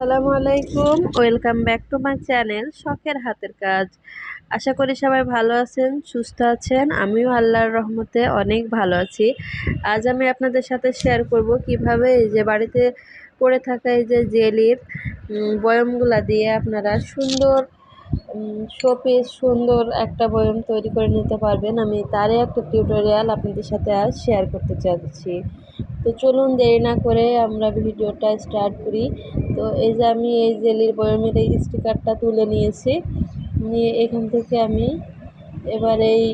আসসালামু আলাইকুম। Welcome back to my channel শখের হাতের কাজ। আশা করি সবাই ভালো আছেন, সুস্থ আছেন। আমিও আল্লাহর রহমতে অনেক ভালো আছি। আজ আমি আপনাদের সাথে শেয়ার করব কীভাবে এই যে বাড়িতে পড়ে থাকা এই যে জেলির বয়মগুলা দিয়ে আপনারা সুন্দর শোপিস, সুন্দর একটা বয়ম তৈরি করে নিতে পারবেন। আমি তারই একটা টিউটোরিয়াল আপনাদের সাথে আজ শেয়ার করতে চাচ্ছি। তো চলুন দেরি না করে আমরা ভিডিওটা স্টার্ট করি। তো এই যে আমি এই জেলির বয়মের এই স্টিকারটা তুলে নিয়েছি। নিয়ে এখান থেকে আমি এবার এই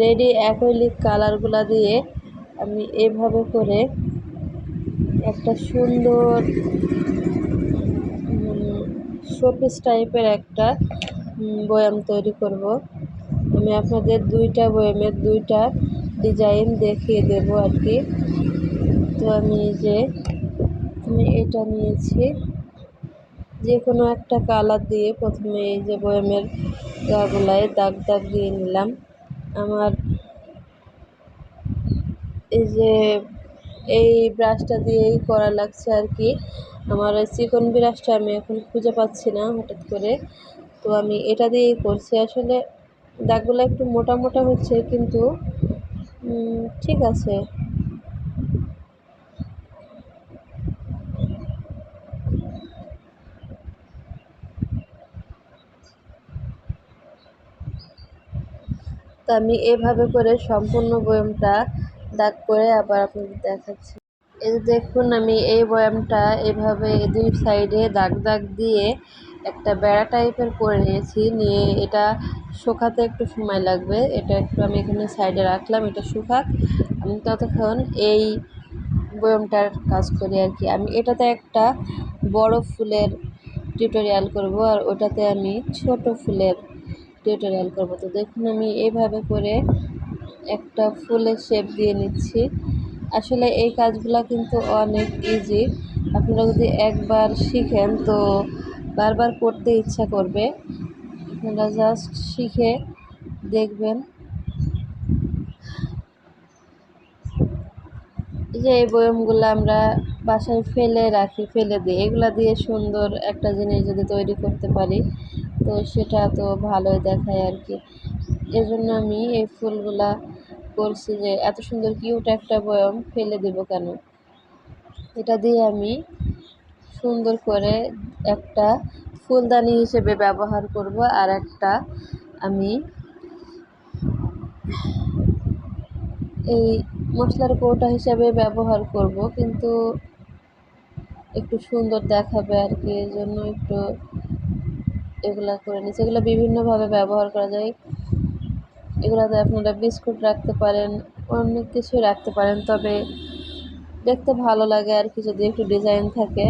রেডি অ্যাকোলিক কালারগুলা দিয়ে আমি এভাবে করে একটা সুন্দর শোপিস টাইপের একটা বয়াম তৈরি করব। আমি আপনাদের দুইটা বয়ামের দুইটা ডিজাইন দেখিয়ে দেবো আর কি। তো আমি যে আমি এটা নিয়েছি। যে কোনো একটা কালার দিয়ে প্রথমে এই যে বয়ামের গাগুলায় দাগ দাগ দিয়ে নিলাম। আমার এই যে এই ব্রাশটা দিয়েই করা লাগছে আর কি। আমার ওই চিকন ব্রাশটা আমি এখন খুঁজে পাচ্ছি না হঠাৎ করে। তো আমি এটা দিয়েই করছি। আসলে দাগগুলো একটু মোটা মোটা হচ্ছে কিন্তু ঠিক আছে। তো আমি এভাবে করে সম্পূর্ণ বয়ামটা দাগ করে আবার আপনাদের দেখাচ্ছি। এই দেখুন, আমি এই বয়ামটা এভাবে দুই সাইডে দাগ দাগ দিয়ে একটা বেড়া টাইপের করে নিয়েছি। নিয়ে এটা শুকাতে একটু সময় লাগবে। এটা একটু আমি এখানে সাইডে রাখলাম, এটা শুকাক। আমি ততক্ষণ এই বয়মটার কাজ করি আর কি। আমি এটাতে একটা বড় ফুলের টিউটোরিয়াল করব আর ওটাতে আমি ছোট ফুলের টিউটোরিয়াল করব। তো দেখুন, আমি এইভাবে করে একটা ফুলের শেপ দিয়ে নিচ্ছি। আসলে এই কাজগুলো কিন্তু অনেক ইজি আপনারা যদি একবার শিখেন, তো বারবার করতে ইচ্ছা করবে। আপনারা জাস্ট শিখে দেখবেন। যে এই বয়মগুলো আমরা বাসায় ফেলে রাখি, ফেলে দিই। এগুলা দিয়ে সুন্দর একটা জিনিস যদি তৈরি করতে পারি তো সেটা তো ভালোই দেখায় আর কি এজন্য আমি এই ফুলগুলা করছি যে, এত সুন্দর কিউট একটা বয়ম ফেলে দেব কেন? এটা দিয়ে আমি সুন্দর করে একটা ফুলদানি হিসেবে ব্যবহার করব আর একটা আমি এই মশলার কৌটা হিসাবে ব্যবহার করব। কিন্তু একটু সুন্দর দেখাবে আর কি এই জন্য একটু এগুলা করে নিচ্ছি এগুলো বিভিন্নভাবে ব্যবহার করা যায়। এগুলোতে আপনারা বিস্কুট রাখতে পারেন অনেক কিছুই রাখতে পারেন, তবে দেখতে ভালো লাগে আর কি যদি একটু ডিজাইন থাকে।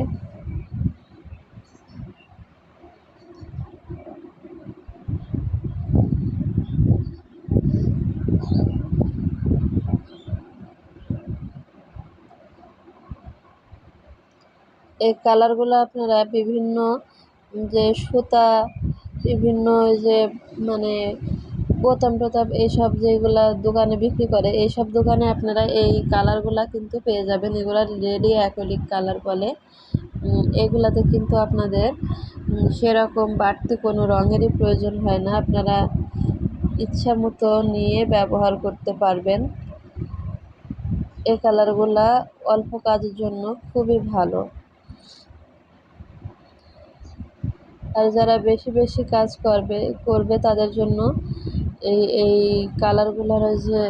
এই কালারগুলো আপনারা বিভিন্ন যে সুতা, বিভিন্ন যে মানে বোতাম টোতাম এইসব যেগুলা দোকানে বিক্রি করে, এইসব দোকানে আপনারা এই কালারগুলা কিন্তু পেয়ে যাবেন। এগুলা রেডি অ্যাকোলিক কালার বলে। এগুলাতে কিন্তু আপনাদের সেরকম বাড়তি কোনো রঙেরই প্রয়োজন হয় না। আপনারা ইচ্ছা মতো নিয়ে ব্যবহার করতে পারবেন। এই কালারগুলা অল্প কাজের জন্য খুবই ভালো। আর যারা বেশি বেশি কাজ করবে করবে তাদের জন্য এই এই কালারগুলোর ওই যে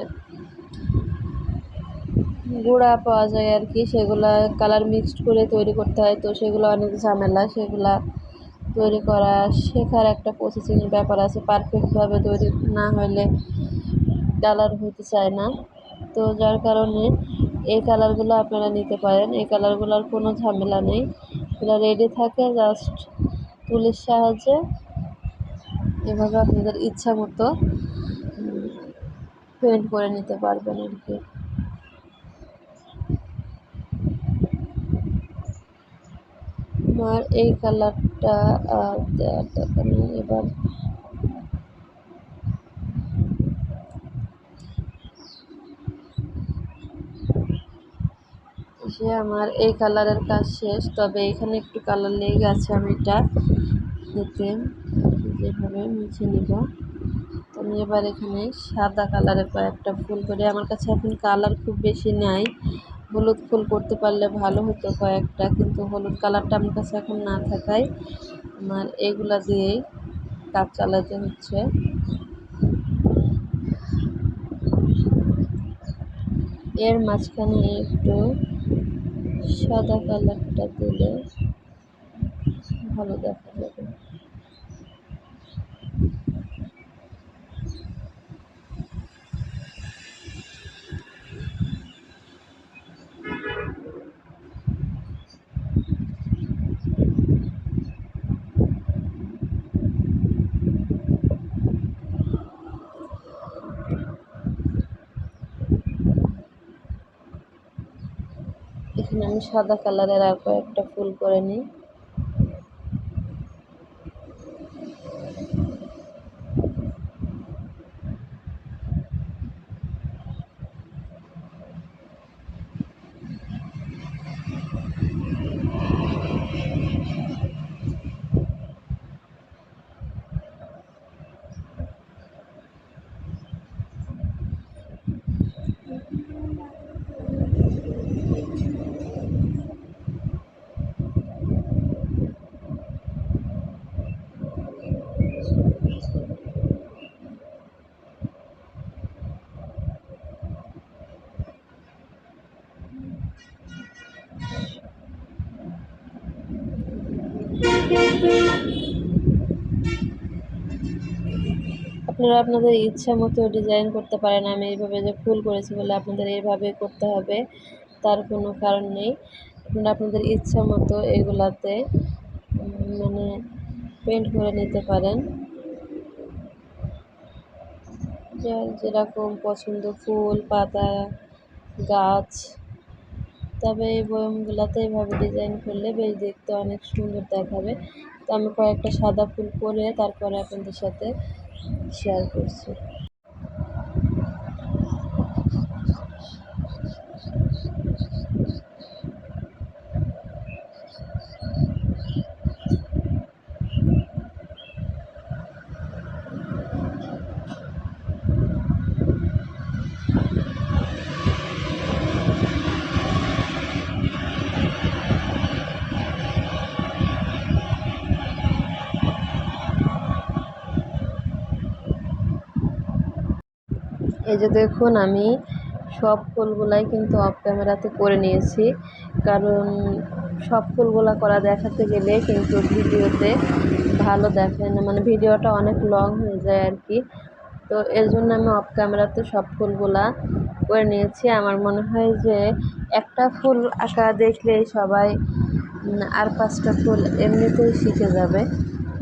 গুঁড়া পাওয়া যায় আর কি, সেগুলা কালার মিক্সড করে তৈরি করতে হয়। তো সেগুলো অনেক ঝামেলা, সেগুলা তৈরি করা শেখার একটা প্রসেসিংয়ের ব্যাপার আছে। পারফেক্টভাবে তৈরি না হলে কালার হতে চায় না। তো যার কারণে এই কালারগুলো আপনারা নিতে পারেন। এই কালারগুলোর কোনো ঝামেলা নেই। এগুলো রেডি থাকে জাস্ট তুলির সাহায্যে এভাবে আপনাদের ইচ্ছা মতো পেন্ট করে নিতে পারবেন আর কি। আমার এই কালারটা নেই। এবার আমার এই কালারের কাজ শেষ, তবে এখানে একটু কালার লেগে গেছে আমি এটা। দিতে যেভাবে মুছে নিব। তো আমি এবার এখানে সাদা কালারের কয়েকটা ফুল করে। আমার কাছে এখন কালার খুব বেশি নাই। হলুদ ফুল করতে পারলে ভালো হতো কয়েকটা, কিন্তু হলুদ কালারটা আমার কাছে এখন না থাকায় আমার এইগুলা দিয়েই কাজ চালাতে হচ্ছে। এর মাঝখানে একটু সাদা কালারটা দিলে ভালো দেখা যাবে। আমি সাদা কালারের আর কয়েকটা ফুল করে নিই। আপনারা আপনাদের ইচ্ছা মতো ডিজাইন করতে পারেন। আমি এইভাবে যে ফুল করেছি বলে আপনাদের এইভাবে করতে হবে, তার কোনো কারণ নেই। আপনারা আপনাদের ইচ্ছা মতো এগুলাতে মানে পেন্ট করে নিতে পারেন। যেরকম পছন্দ ফুল, পাতা, গাছ, তবে এই বয়মগুলোতে এইভাবে ডিজাইন করলে বেশ দেখতে অনেক সুন্দর দেখাবে। তো আমি কয়েকটা সাদা ফুল করে তারপরে আপনাদের সাথে শেয়ার করছি এই যে দেখুন, আমি সব ফুলগুলাই কিন্তু অফ ক্যামেরাতে করে নিয়েছি। কারণ সব ফুলগুলা করা দেখাতে গেলে কিন্তু ভিডিওতে ভালো দেখায় না মানে ভিডিওটা অনেক লং হয়ে যায় আর কি তো এর জন্য আমি অফ ক্যামেরাতে সব ফুলগুলা করে নিয়েছি। আমার মনে হয় যে একটা ফুল আঁকা দেখলেই সবাই আর পাঁচটা ফুল এমনিতেই শিখে যাবে।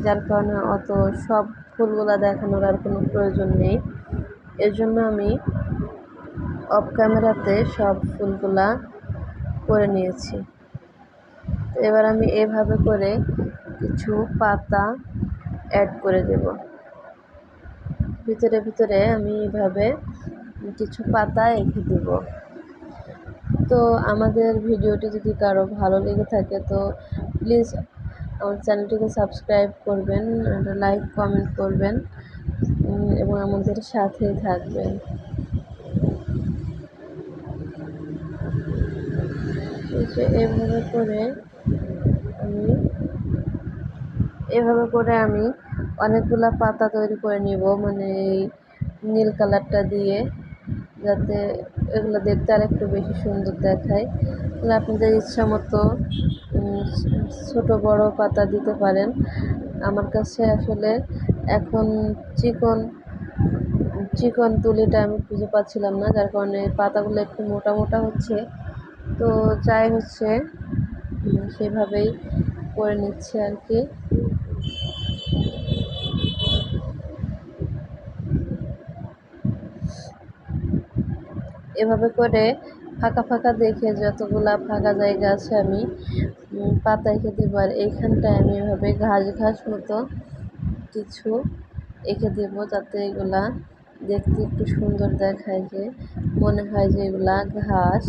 যার কারণে অত সব ফুলগুলা দেখানোর আর কোনো প্রয়োজন নেই। এর জন্য আমি অফ ক্যামেরাতে সব ফুলগুলা করে নিয়েছি। এবার আমি এভাবে করে কিছু পাতা অ্যাড করে দেব। ভিতরে ভিতরে আমি এভাবে কিছু পাতা এঁকে দেব। তো আমাদের ভিডিওটি যদি কারও ভালো লেগে থাকে, তো প্লিজ আমার চ্যানেলটিকে সাবস্ক্রাইব করবেন লাইক কমেন্ট করবেন। এবং আমাদের সাথেই থাকবেন। এভাবে করে আমি, এভাবে করে আমি অনেকগুলা পাতা তৈরি করে নিব মানে এই নীল কালারটা দিয়ে, যাতে এগুলো দেখতে আর একটু বেশি সুন্দর দেখায়। তাহলে আপনাদের ইচ্ছা মতো ছোটো বড় পাতা দিতে পারেন। আমার কাছে আসলে এখন চিকন চিকন তুলিটা আমি খুঁজে পাচ্ছিলাম না, যার কারণে পাতাগুলো একটু মোটা মোটা হচ্ছে। তো যাই হচ্ছে সেভাবেই করে নিচ্ছে আর কি। এভাবে করে ফাঁকা ফাঁকা দেখে যতগুলা ফাঁকা জায়গা আছে আমি পাতা দেব। আর এইখানটায় আমি এভাবে ঘাস ঘাস মতো কিছু এঁকে দেব যাতে এগুলা দেখতে একটু সুন্দর দেখায় যে মনে হয় যে এগুলা ঘাস।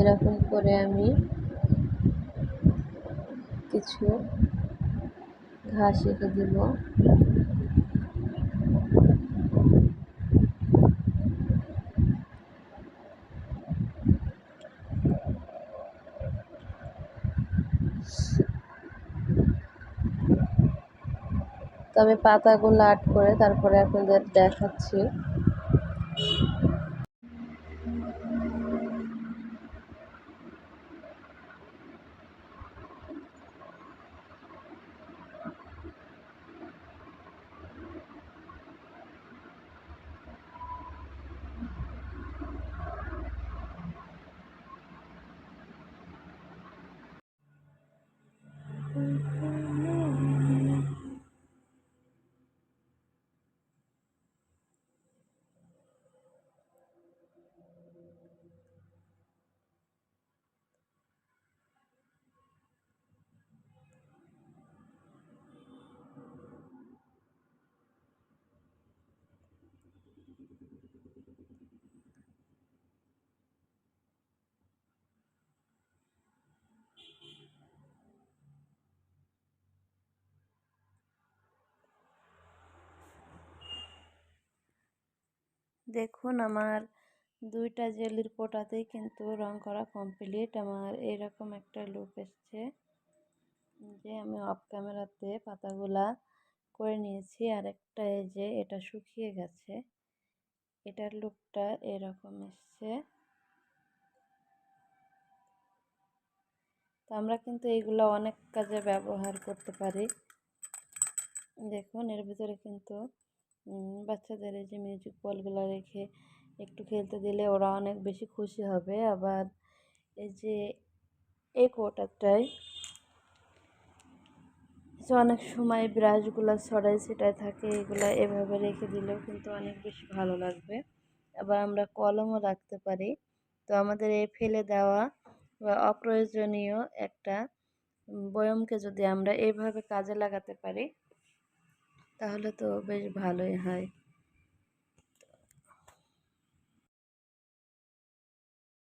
এরকম করে আমি কিছু ঘাস এঁকে দিব। তো আমি পাতাগুলো আট করে তারপরে আপনাদের দেখাচ্ছি। দেখুন, আমার দুইটা জেলির কোটাতেই কিন্তু রং করা কমপ্লিট আমার এরকম একটা লুক এসছে যে, আমি অফ ক্যামেরাতে পাতাগুলা করে নিয়েছি। আর একটা যে, এটা শুকিয়ে গেছে। এটার লুকটা এরকম এসছে। তো আমরা কিন্তু এইগুলো অনেক কাজে ব্যবহার করতে পারি। দেখুন, এর ভিতরে কিন্তু বাচ্চাদের এই যে মিউজিক বলগুলো রেখে একটু খেলতে দিলে ওরা অনেক বেশি খুশি হবে। আবার এই যে এই কোটারটায় যে অনেক সময় ব্রাশগুলো ছড়াই ছিটায় থাকে, এগুলো এভাবে রেখে দিলেও কিন্তু অনেক বেশি ভালো লাগবে। আবার আমরা কলমও রাখতে পারি। তো আমাদের এই ফেলে দেওয়া বা অপ্রয়োজনীয় একটা বয়মকে যদি আমরা এইভাবে কাজে লাগাতে পারি তাহলে তো বেশ ভালোই হয়।